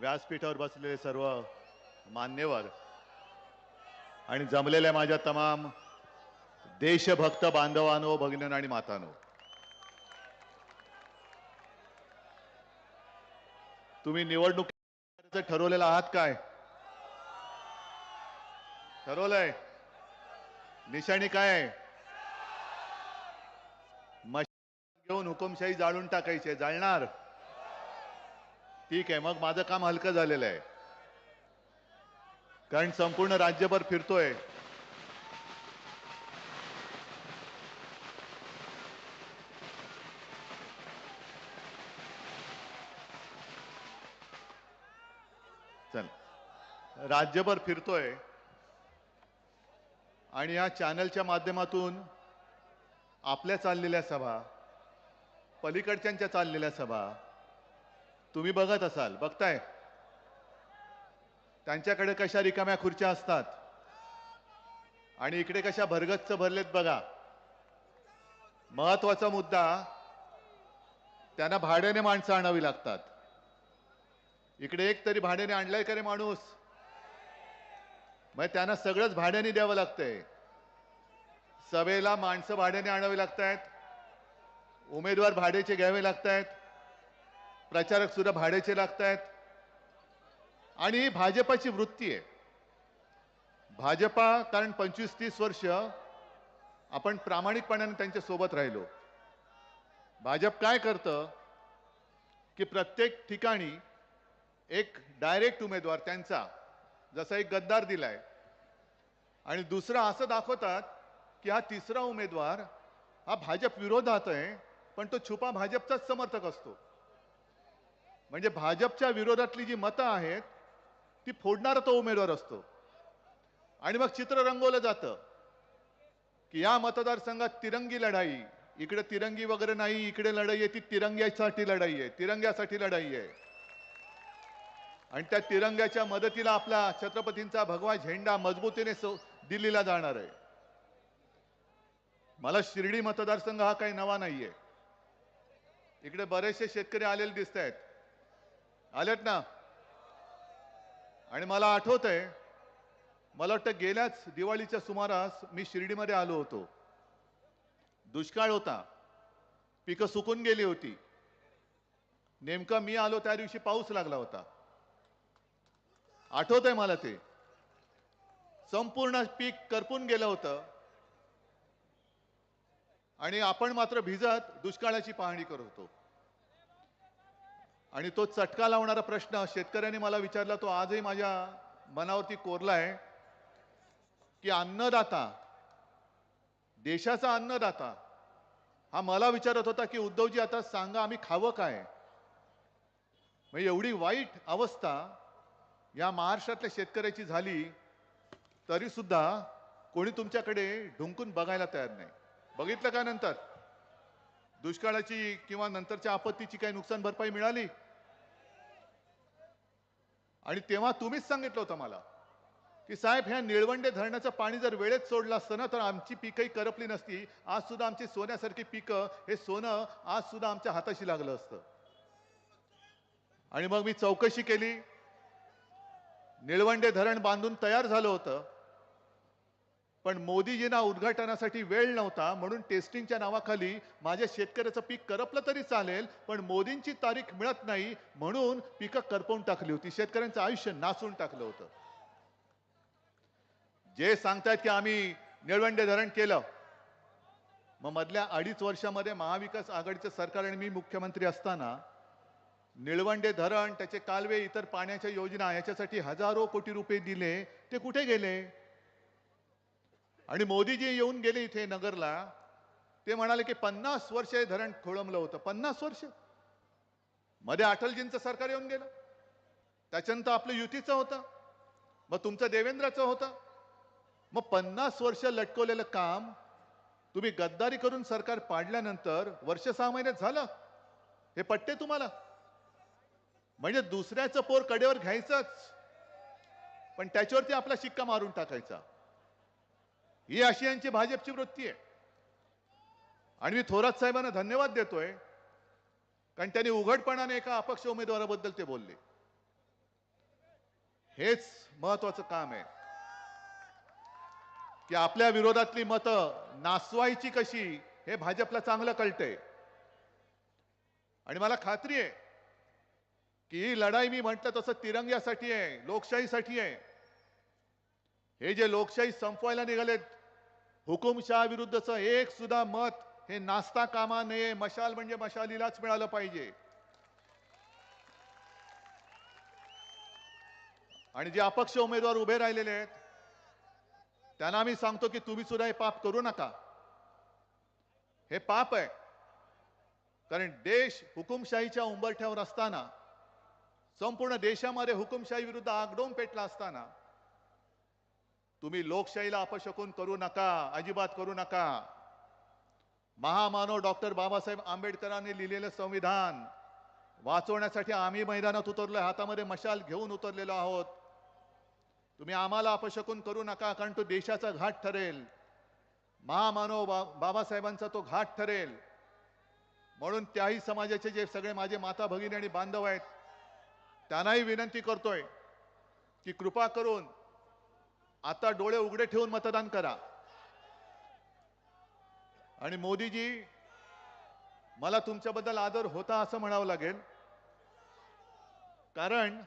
व्यासपीठावर बसलेले सर्व मान्यवर आणि जमलेल्या माझ्या तमाम देशभक्त बांधवानो भगिनींनो आणि मातानो तुम्ही निवडणूक ठरवलेला आहात काय? ठरवलंय. निशाणी काय? आहे मशाल घेऊन हुकुमशाही जाळून टाकायची जाळणार. ठीक आहे मग माझं काम हलकं झालेलं आहे. कारण संपूर्ण राज्यभर फिरतोय. चल. राज्यभर फिरतोय. आणि या चॅनलच्या माध्यमातून आपल्या चाललेल्या सभा पलीकडच्यांच्या चाललेल्या सभा तुम्ही बघत असाल बघताय. त्यांच्याकडे कशा रिकाम्या खुर्च्या असतात? आणि इकडे कशा भरगच्च भरलेत बघा. महत्त्वाचा मुद्दा त्यांना भाड्याने माणसं आणावी लागतात. इकडे एक तरी भाड्याने आणलाय का रे माणूस? मग त्यांना सगळंच भाड्याने द्यावं लागतंय. सभेला माणसं भाड्याने आणावी लागतायत. उमेदवार भाड्याचे घ्यावे लागतायत. प्रचारक सुद्धा भाड्याचे लागतायत. आणि ही भाजपाची वृत्ती आहे. भाजपा कारण पंचवीस तीस वर्ष आपण प्रामाणिकपणाने त्यांच्यासोबत राहिलो. भाजप काय करतं? की प्रत्येक ठिकाणी एक डायरेक्ट उमेदवार त्यांचा जसा एक गद्दार दिलाय. आणि दुसरा असं दाखवतात की हा तिसरा उमेदवार हा भाजप विरोधात आहे पण तो छुपा भाजपचाच समर्थक असतो. म्हणजे भाजपच्या विरोधातली जी मतं आहेत ती फोडणारा तो उमेदवार असतो. आणि मग चित्र रंगवलं जातं की या मतदारसंघात तिरंगी लढाई इकडे तिरंगी वगैरे नाही इकडे लढाई आहे ती तिरंग्यासाठी लढाई आहे तिरंग्यासाठी लढाई आहे. आणि त्या तिरंग्याच्या मदतीला आपला छत्रपतींचा भगवा झेंडा मजबूतीने दिल्लीला जाणार आहे. मला शिर्डी मतदारसंघ हा काही नवा नाहीये. इकडे बरेचसे शेतकरी आलेले दिसत आहेत आलेत ना? आणि मला आठवत आहे मला वाटतं गेल्याच दिवाळीच्या सुमारास मी शिर्डीमध्ये आलो होतो. दुष्काळ होता. पिकं सुकून गेली होती. नेमकं मी आलो त्या दिवशी पाऊस लागला होता. आठवत आहे मला ते. संपूर्ण पीक करपून गेलं होतं. आणि आपण मात्र भिजत दुष्काळाची पाहणी करत होतो. आणि तो चटका लावणारा प्रश्न शेतकऱ्यांनी मला विचारला तो आजही माझ्या मनावरती कोरला आहे की अन्नदाता देशाचा अन्नदाता हा मला विचारत होता की उद्धवजी आता सांगा आम्ही खावं काय? म्हणजे एवढी वाईट अवस्था या महाराष्ट्रातल्या शेतकऱ्याची झाली तरी सुद्धा कोणी तुमच्याकडे ढुंकून बघायला तयार नाही. बघितलं का नंतर? दुष्काळाची किंवा नंतरच्या आपत्तीची काही नुकसान भरपाई मिळाली? आणि तेव्हा तुम्हीच सांगितलं होतं मला की साहेब ह्या निळवंडे धरणाचं पाणी जर वेळेत सोडलं असतं ना तर आमची पिकंही करपली नसती. आज सुद्धा आमची सोन्यासारखी पिकं हे सोनं आज सुद्धा आमच्या हाताशी लागलं असतं. आणि मग मी चौकशी केली. निळवंडे धरण बांधून तयार झालं होतं. पण मोदीजींना उद्घाटनासाठी वेळ नव्हता म्हणून टेस्टिंगच्या नावाखाली माझ्या शेतकऱ्याचं पीक करपलं तरी चालेल पण मोदींची तारीख मिळत नाही म्हणून पिकं करपवून टाकली होती. शेतकऱ्यांचं आयुष्य नासून टाकलं होतं. जे सांगतायत की आम्ही निळवंडे धरण केलं मग मधल्या अडीच वर्षामध्ये महाविकास आघाडीचं सरकार आणि मी मुख्यमंत्री असताना निळवंडे धरण त्याचे कालवे इतर पाण्याच्या योजना याच्यासाठी हजारो कोटी रुपये दिले ते कुठे गेले? आणि मोदीजी येऊन गेले इथे नगरला ते म्हणाले की पन्नास वर्ष हे धरण खोळंबलं होतं. पन्नास वर्ष. मध्ये अटलजींचं सरकार येऊन गेलं. त्याच्यानंतर आपलं युतीचं होतं. मग तुमचं देवेंद्राचं होतं. मग पन्नास वर्ष लटकवलेलं काम तुम्ही गद्दारी करून सरकार पाडल्यानंतर वर्ष सहा महिन्यात झालं. हे पटते तुम्हाला? म्हणजे दुसऱ्याचं पोर कडेवर घ्यायचंच. पण त्याच्यावरती आपला शिक्का मारून टाकायचा. ही अशी यांची भाजपची वृत्ती आहे. आणि मी थोरात साहेबांना धन्यवाद देतोय कारण त्यांनी उघडपणाने एका अपक्ष उमेदवाराबद्दल ते बोलले. हेच महत्वाचं काम आहे. की आपल्या विरोधातली मतं नासवायची कशी हे भाजपला चांगलं कळतंय. आणि मला खात्री आहे की ही लढाई मी म्हटलं तसं तिरंग्यासाठी आहे लोकशाहीसाठी आहे. हे जे लोकशाही संपवायला निघालेत हुकुमशाह विरुद्धचं एक सुद्धा मत हे नास्ता कामा नये मशाल म्हणजे मशालीलाच मिळालं पाहिजे. आणि जे अपक्ष उमेदवार उभे राहिलेले आहेत त्यांना मी सांगतो की तुम्ही सुद्धा हे पाप करू नका. हे पाप आहे. कारण देश हुकुमशाहीच्या उंबरठ्यावर असताना संपूर्ण देशामध्ये हुकुमशाही विरुद्ध आगडोम पेटला असताना तुम्ही लोकशाहीला अपशकून करू नका अजिबात करू नका. महामानव डॉक्टर बाबासाहेब आंबेडकरांनी लिहिलेलं संविधान वाचवण्यासाठी आम्ही मैदानात उतरलो हातामध्ये मशाल घेऊन उतरलेलो आहोत. तुम्ही आम्हाला अपशकून करू नका कारण तो देशाचा घाट ठरेल. महामानव बा बाबासाहेबांचा तो घाट ठरेल. म्हणून त्याही समाजाचे जे सगळे माझे माता भगिनी आणि बांधव आहेत त्यांनाही विनंती करतोय की कृपा करून आता डोळे उघडे ठेवून मतदान करा. आणि मोदीजी मला तुमच्याबद्दल आदर होता असं म्हणावं लागेल. कारण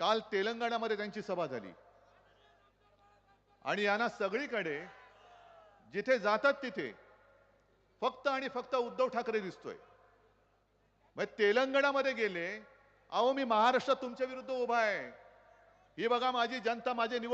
काल तेलंगणामध्ये त्यांची सभा झाली. आणि यांना सगळीकडे जिथे जातात तिथे फक्त आणि फक्त उद्धव ठाकरे दिसतोय. मग तेलंगणामध्ये गेले अहो मी महाराष्ट्रात तुमच्या विरुद्ध उभा आहे. ही बघा माझी जनता माझे निवडणूक